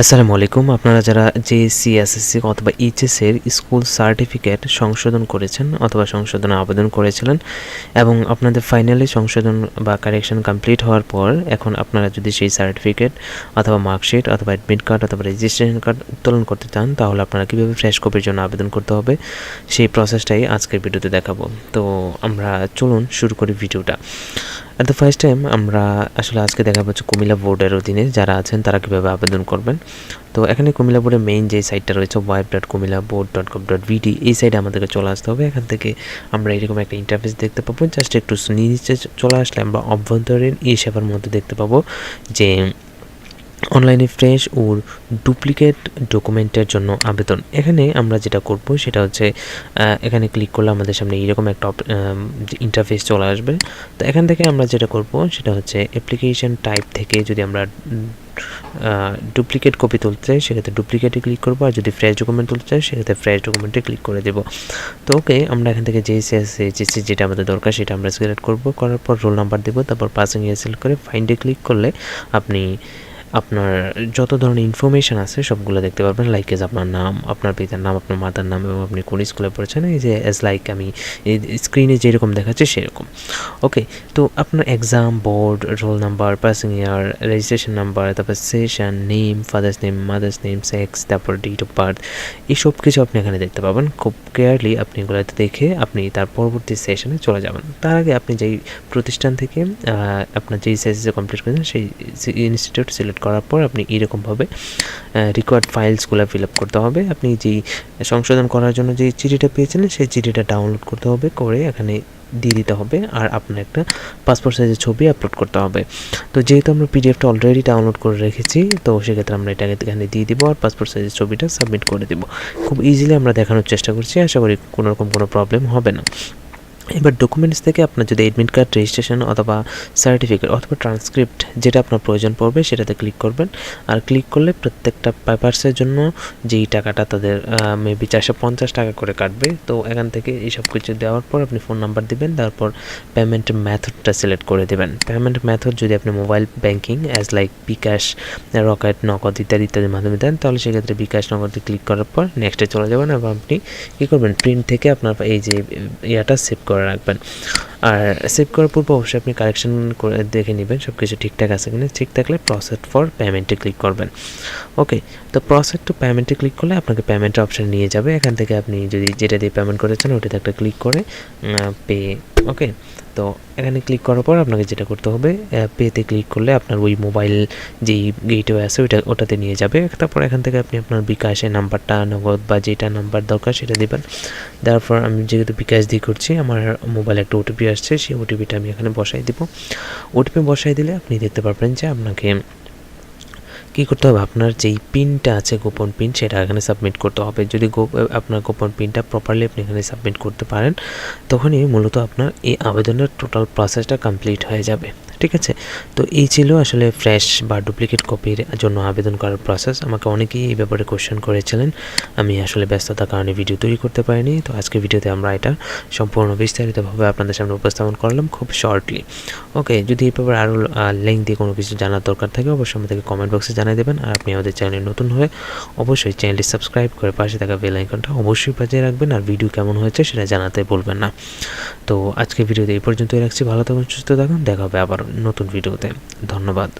আসসালামু আলাইকুম। আপনারা যারা জেএসসি এসএসসি অথবা এইচএস এর স্কুল সার্টিফিকেট সংশোধন করেছেন অথবা সংশোধনে আবেদন করেছিলেন এবং আপনাদের ফাইনালি সংশোধন বা কারেকশন কমপ্লিট হওয়ার পর এখন আপনারা যদি সেই সার্টিফিকেট অথবা মার্কশিট অথবা অ্যাডমিট কার্ড অথবা রেজিস্ট্রেশন কার্ড উত্তোলন করতে চান, তাহলে আপনারা কীভাবে ফ্রেশ কপির জন্য আবেদন করতে হবে সেই প্রসেসটাই আজকের ভিডিওতে দেখাবো। তো আমরা চলুন শুরু করি ভিডিওটা। অ্যাট দ্য ফার্স্ট টাইম আমরা আসলে আজকে দেখা পাচ্ছি কুমিল্লা বোর্ডের অধীনে যারা আছেন, তারা কীভাবে আবেদন করবেন। তো এখানে কুমিল্লা বোর্ডের মেইন যে সাইটটা রয়েছে web dot Comilla board dot com dot BD এই সাইডে আমাদেরকে চলে আসতে হবে। এখান থেকে আমরা এরকম একটা ইন্টারফেস দেখতে পাবো। জাস্ট একটু নিচে চলে আসলে আমরা অভ্যন্তরীণ ই সেবার মধ্যে দেখতে পাবো যে অনলাইনে ফ্রেশ ও ডুপ্লিকেট ডকুমেন্টের জন্য আবেদন। এখানে আমরা যেটা করব, সেটা হচ্ছে এখানে ক্লিক করলে আমাদের সামনে এইরকম একটা ইন্টারফেস চলে আসবে। তো এখান থেকে আমরা যেটা করব, সেটা হচ্ছে অ্যাপ্লিকেশন টাইপ থেকে যদি আমরা ডুপ্লিকেট কপি তুলতে চাই সেক্ষেত্রে ডুপ্লিকেটে ক্লিক করব। আর যদি ফ্রেশ ডকুমেন্ট তুলতে চাই সেক্ষেত্রে ফ্রেশ ডকুমেন্টে ক্লিক করে দেবো। তো ওকে আমরা এখান থেকে যে এইচএসসি যেটা আমাদের দরকার, সেটা আমরা সিলেক্ট করব। করার পর রোল নাম্বার দেবো, তারপর পাসিং ইয়ে সিলেক্ট করে ফাইন্ডে ক্লিক করলে আপনি আপনার যত ধরনের ইনফরমেশান আছে, সবগুলো দেখতে পারবেন। লাইক এজ আপনার নাম, আপনার পিতার নাম, আপনার মাতার নাম এবং আপনি কোন স্কুলে পড়েছেন, এই যে অ্যাজ লাইক আমি স্ক্রিনে যেরকম দেখাচ্ছে সেরকম। ওকে তো আপনার exam board roll number passing year registration number তারপর session name father's name mother's name sex তারপর ডেট অফ বার্থ এই সব কিছু আপনি এখানে দেখতে পাবেন। খুব কেয়ারলি আপনি এগুলোতে দেখে আপনি তার পরবর্তী সেশনে চলে যাবেন। তার আগে আপনি যেই প্রতিষ্ঠান থেকে আপনার যেই সেশনে কমপ্লিট করেছেন, সেই ইনস্টিটিউট সিলেক্ট করার পর আপনি এরকমভাবে রিকোয়ার্ড ফাইলসগুলো ফিল আপ করতে হবে। আপনি যেই সংশোধন করার জন্য যে চিঠিটা পেয়েছিলেন, সেই চিঠিটা ডাউনলোড করতে হবে, করে এখানে দিয়ে দিতে হবে আর আপনার একটা পাসপোর্ট সাইজের ছবি আপলোড করতে হবে। তো যেহেতু আমরা পিডিএফটা অলরেডি ডাউনলোড করে রেখেছি, তো সেক্ষেত্রে আমরা এটাকে এখানে দিয়ে দিব আর পাসপোর্ট সাইজের ছবিটা সাবমিট করে দিব। খুব ইজিলি আমরা দেখানোর চেষ্টা করছি, আশা করি কোনোরকম কোনো প্রবলেম হবে না। এবার ডকুমেন্টস থেকে আপনার যদি অ্যাডমিট কার্ড রেজিস্ট্রেশন অথবা সার্টিফিকেট অথবা ট্রান্সক্রিপ্ট যেটা আপনার প্রয়োজন পড়বে, সেটাতে ক্লিক করবেন। আর ক্লিক করলে প্রত্যেকটা পেপার্সের জন্য যেই টাকাটা তাদের মেবি চারশো পঞ্চাশ টাকা করে কাটবে। তো এখান থেকে এইসব কিছু দেওয়ার পর আপনি ফোন নাম্বার দিবেন, তারপর পেমেন্ট মেথডটা সিলেক্ট করে দেবেন। পেমেন্ট মেথড যদি আপনি mobile banking as like bKash Rocket Nagad ইত্যাদি, ইত্যাদির মাধ্যমে দেন, তাহলে সেক্ষেত্রে বিকাশ নগদে ক্লিক করার পর নেক্সটে চলে যাবেন। এবং আপনি কী করবেন? প্রিন্ট থেকে আপনার এই যে ইয়াটা সেভ করে রাখবেন। আর সেভ করার পূর্বে অবশ্যই আপনি কালেকশন করে দেখে নেবেন সব কিছু ঠিকঠাক আছে কিনা। ঠিক থাকলে প্রসেস ফর পেমেন্টে ক্লিক করবেন। ওকে তো প্রসেস টু পেমেন্টে ক্লিক করলে আপনাকে পেমেন্টের অপশান নিয়ে যাবে। এখান থেকে আপনি যদি যেটা দিয়ে পেমেন্ট করেছেন, ওটাতে একটা ক্লিক করে পে ওকে তো এখানে ক্লিক করার পর আপনাকে যেটা করতে হবে পেতে ক্লিক করলে আপনার ওই মোবাইল যেই গেটওয়ে আছে ওইটা, ওটাতে নিয়ে যাবে। তারপর এখান থেকে আপনি আপনার বিকাশের নাম্বারটা নগদ বা যেটা নাম্বার দরকার সেটা দেবেন। তারপর আমি যেহেতু বিকাশ দিয়ে করছি, আমার মোবাইলে একটা ওটিপি আসছে, সেই ওটিপিটা আমি এখানে বসাই দিব। ওটিপি বসাই দিলে আপনি দেখতে পারবেন যে আপনাকে কী করতে হবে? আপনার যেই পিনটা আছে, গোপন পিন সেটা এখানে সাবমিট করতে হবে। যদি আপনার গোপন পিনটা প্রপারলি আপনি এখানে সাবমিট করতে পারেন, তখনই মূলত আপনার এই আবেদনের টোটাল প্রসেসটা কমপ্লিট হয়ে যাবে। ঠিক আছে? তো এই ছিল আসলে ফ্রেশ বা ডুপ্লিকেট কপির জন্য আবেদন করার প্রসেস আমাকে অনেকেই এই ব্যাপারে কোশ্চেন করেছিলেন। আমি আসলে ব্যস্ততার কারণে ভিডিও তৈরি করতে পারিনি। তো আজকে ভিডিওতে আমরা এটা সম্পূর্ণ বিস্তারিতভাবে আপনাদের সামনে উপস্থাপন করলাম খুব শর্টলি ওকে যদি এই ব্যাপারে আরও লিঙ্ক দিয়ে কোনো কিছু জানার দরকার থাকে, অবশ্যই আমাদেরকে কমেন্ট বক্সে জানিয়ে দেবেন আর আপনি আমাদের চ্যানেলে নতুন হয়ে অবশ্যই চ্যানেলটি সাবস্ক্রাইব করে পাশে থাকা বেল আইকনটা অবশ্যই বাজিয়ে রাখবেন আর ভিডিও কেমন হয়েছে সেটা জানাতে বলবেন না। তো আজকে ভিডিওতে এই পর্যন্তই রাখছি। ভালো থাকুন, সুস্থ থাকুন। দেখা হবে আবার নতুন ভিডিওতে। ধন্যবাদ।